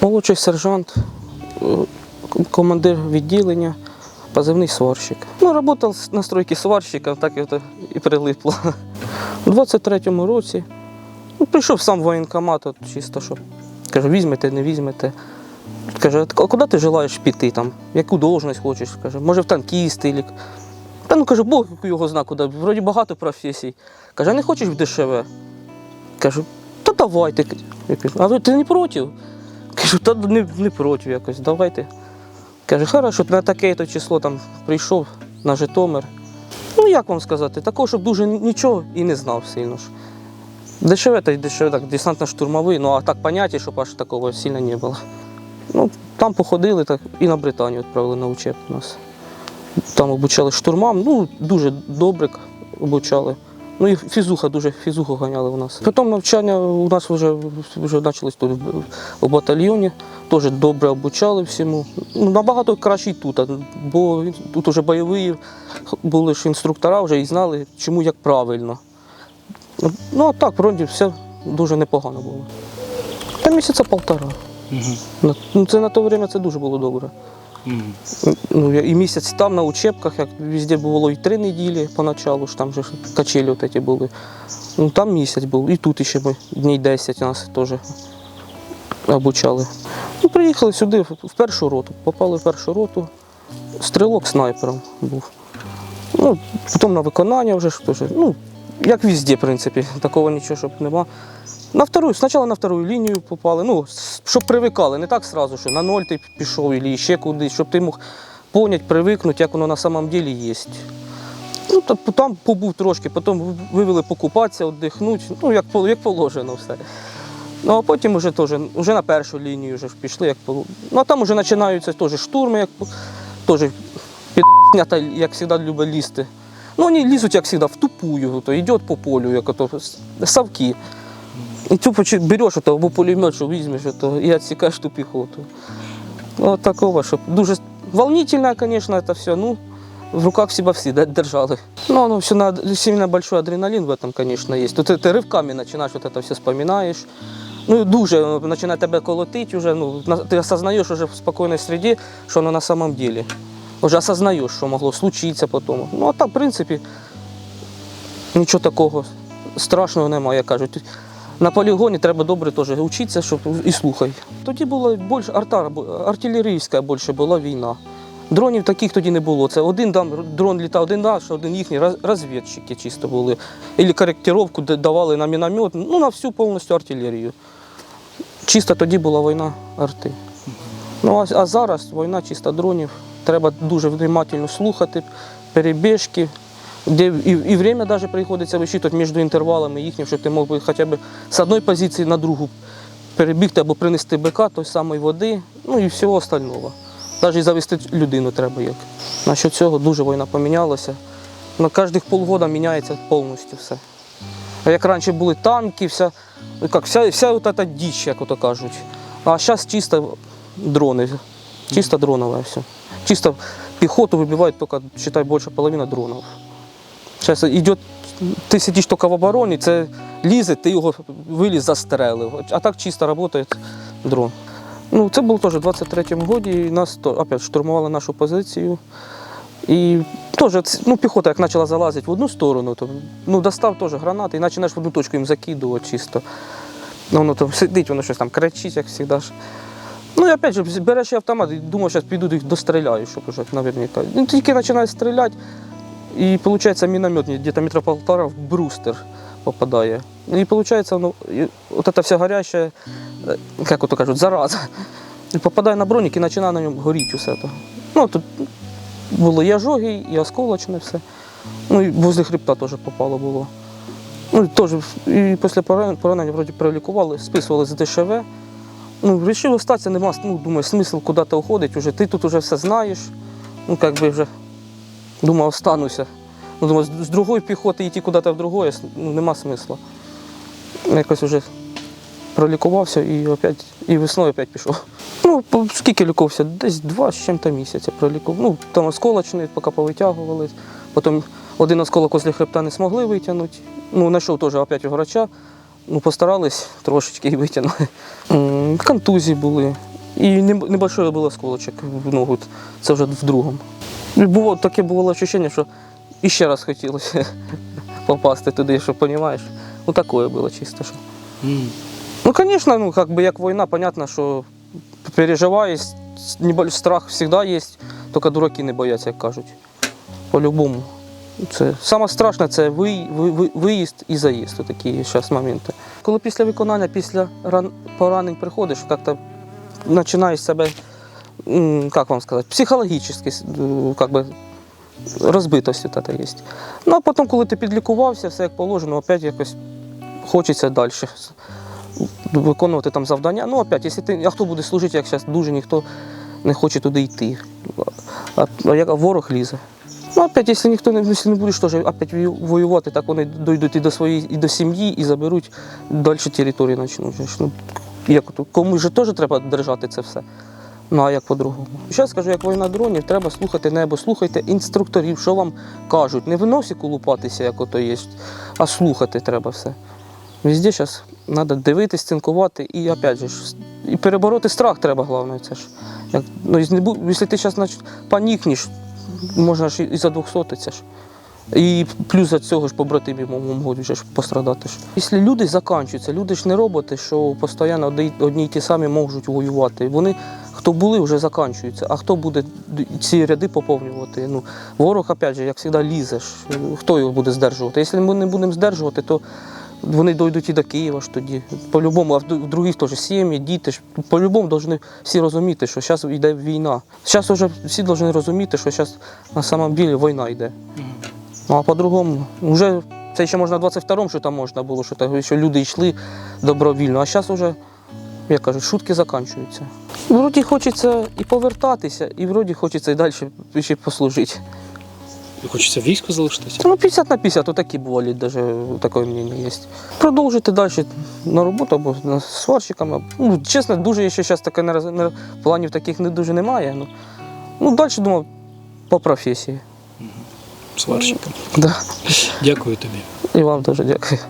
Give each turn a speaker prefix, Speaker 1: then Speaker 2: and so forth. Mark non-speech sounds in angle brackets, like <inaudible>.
Speaker 1: Молодший сержант, е, командир відділення, позивний сварщик. Ну, працював на стройці сварщика, так і і прилипло. У 23-му році ну, прийшов сам воєнкомат, от чисто що. Каже, візьмете, не візьмете. Каже, а куди ти желаєш піти там? Яку должність хочеш? Каже, може в танкісти. Та ну каже, Бог його зна, куди. Вроді багато професій. Каже, а не хочеш в ДШВ? Кажу, та давайте. А ти не проти? Кажу, та не, не проти якось, давайте. Каже, хорошо, на таке то число там прийшов на Житомир. Ну, як вам сказати, такого, щоб дуже нічого і не знав сильно ж. Дешеве та й дешеве, так, десантно-штурмовий, ну а так поняття, щоб аж такого сильно не було. Ну, там походили так, і на Британію відправили на учеб нас. Там обучали штурмам, ну, дуже добре обучали. Ну і фізуха, дуже фізуху ганяли у нас. Потім навчання у нас вже, вже почалось тут в- у батальйоні. Теж добре обучали всьому. Ну, набагато краще тут, бо тут вже бойові були ж інструктора вже і знали, чому як правильно. Ну, а так, вроді, все дуже непогано було. Та місяця полтора. На- Ну, це на то время це дуже було добре. Ну, і місяць там на учебках, як везде було і три неділі поначалу, ж там же качелі от ці були. Ну, там місяць був, і тут ще ми днів 10 нас теж обучали. Ну, приїхали сюди в першу роту, попали в першу роту. Стрілок снайпером був. Ну, потім на виконання вже ж теж. Ну, як везде, в принципі, такого нічого, щоб нема. На вторую, спочатку на вторую лінію попали, ну, щоб привикали, не так сразу, що на ноль ти пішов або ще кудись, щоб ти мог поняти, привикнути, як воно на самом деле є. Ну, та там побув трошки, потім вивели покупатися, віддихнути, ну, як, як положено все. Ну, а потім вже, теж, вже на першу лінію вже пішли, як Ну, а там вже починаються теж штурми, як теж піднята, як завжди любить лізти. Ну, вони лізуть, як завжди, в тупую, то йде по полю, як ото с- совки. І тупо чи береш ото, або пулемет, що візьмеш, ото, і відсікаєш ту піхоту. Ну, от такого, щоб дуже волнительно, звісно, це все. Ну, в руках себя все да- держали. Ну, оно все на, сильно большой адреналин в этом, конечно, есть. Тут ты рывками начинаешь вот это все вспоминаешь. Ну, и дуже воно починає тебе колотить уже, ну, на- ти осознаєш уже в спокійній среді, що воно на самом деле. Уже осознаєш, що могло случитися потім. Ну, а так, в принципі, нічого такого страшного немає, як кажуть. На полігоні треба добре теж вчитися, щоб і слухай. Тоді була більше арта, артилерійська більше була війна. Дронів таких тоді не було. Це один там дрон літав один наш, один їхній розвідчики чисто були. Ілі коректировку давали на міномет, ну на всю повністю артилерію. Чисто тоді була війна арти. Ну а, а зараз війна чисто дронів. Треба дуже внимательно слухати, перебіжки, де і, і время даже приходиться вичитувати між інтервалами їхнім, щоб ти мог би хоча б з одної позиції на другу перебігти або принести бика той самої води, ну і всього остального. Навіть завести людину треба як. Насчет цього дуже війна помінялася. На кожних полгода міняється повністю все. А як раніше були танки, вся, як, вся, вся от ця діч, як ото кажуть. А зараз чисто дрони. Чисто дронове все. Чисто піхоту вибивають тільки, считай, більше половина дронів. Зараз йде, ти сидиш тільки в обороні, це лізе, ти його виліз застрелив. А так чисто працює дрон. Ну, це було теж у 23-му році, і нас опять, штурмували нашу позицію. І теж ну, піхота, як почала залазити в одну сторону, то ну, достав теж гранати і починаєш в одну точку їм закидувати чисто. Ну, воно там сидить, воно щось там кричить, як завжди. Ну і опять же, береш автомат і думав, зараз піду їх достріляю, щоб уже наверняка. Ну, тільки починає стріляти, і виходить міномет десь метра полтора в брустер попадає. І виходить, ну, і от ця вся гаряча, е, як ото кажуть, зараза. І попадає на бронік і починає на ньому горіти усе. То. Ну, тут було і ожоги, і осколочне все. Ну і возле хребта теж попало було. Ну, теж, і після поран- поранення вроді пролікували, списували з ДШВ. Ну, вирішив остатися, нема, ну, думаю, смисл куди-то уходить, уже, ти тут вже все знаєш. Ну, як би вже думав, остануся. Ну, думаю, з- другої піхоти йти куди-то в другое, ну, нема смисла. Якось вже пролікувався і опять, і весною опять пішов. Ну, скільки лікувався? Десь два з чим-то місяця пролікував. Ну, там осколочний, поки повитягували. Потім один осколок возле хребта не змогли витягнути. Ну, знайшов теж опять врача. ну, постарались трошечки і витягнули. Контузії були. І неб- небольшой був осколочок в ногу. Це вже в другому. Було, таке було відчуття, що іще раз хотілося <laughs> попасти туди, що розумієш. Ну, таке було чисто. Що. Ну, звісно, ну, как бы, як війна, понятно, що переживаєш, небольшой страх завжди є, тільки дураки не бояться, як кажуть. По-любому. Це саме страшне це ви, ви, ви- виїзд і заїзд. Такі зараз моменти. Коли після виконання, після ран, поранень приходиш, як-то починаєш себе, як вам сказати, психологічно, э, как би, розбитость от це є. Ну а потім, коли ти підлікувався, все як положено, опять якось хочеться далі виконувати там завдання. Ну, опять, якщо ти, а хто буде служити, як зараз дуже ніхто не хоче туди йти. А, а ворог лізе. Ну, опять, якщо ніхто не, якщо не будеш теж опять воювати, так вони дійдуть і до своєї, і до сім'ї, і заберуть далі території почнуть. Ну, як, комусь же теж треба держати це все. Ну а як по-другому? Зараз скажу, як війна дронів, треба слухати небо, слухайте інструкторів, що вам кажуть. Не в носі колупатися, як ото є, а слухати треба все. Везде зараз треба дивитись, цинкувати і опять же, і перебороти страх треба, головне. Це ж. Як, ну, якщо ти зараз панікнеш, можна ж і за 200 це ж. І плюс за цього ж побратимі можуть ж пострадати. Якщо люди закінчуються, люди ж не роботи, що постійно одні, й ті самі можуть воювати. Вони, хто були, вже закінчуються. А хто буде ці ряди поповнювати? Ну, ворог, опять же, як завжди, лізе. Хто його буде здержувати? Якщо ми не будемо здержувати, то вони дійдуть і до Києва ж тоді. По-любому, а в других теж сім'ї, діти ж. По-любому повинні всі розуміти, що зараз йде війна. Зараз вже всі повинні розуміти, що зараз на самом деле війна йде. Ну а по-другому, вже це ще можна в 22-му, що там можна було, що, так, що люди йшли добровільно, а зараз вже, як кажуть, шутки закінчуються. Вроді хочеться і повертатися, і вроді хочеться і далі ще послужити.
Speaker 2: Хочеться в війську залишитися?
Speaker 1: Ну, 50 на 50, отакі бувалі, навіть таке мнення є. Продовжити далі на роботу або на сварщиками. Ну, чесно, дуже ще зараз таке не, не, планів таких не дуже немає. Ну, ну далі думав по професії.
Speaker 2: Сварщиком.
Speaker 1: Да.
Speaker 2: Дякую тобі.
Speaker 1: І вам теж дякую.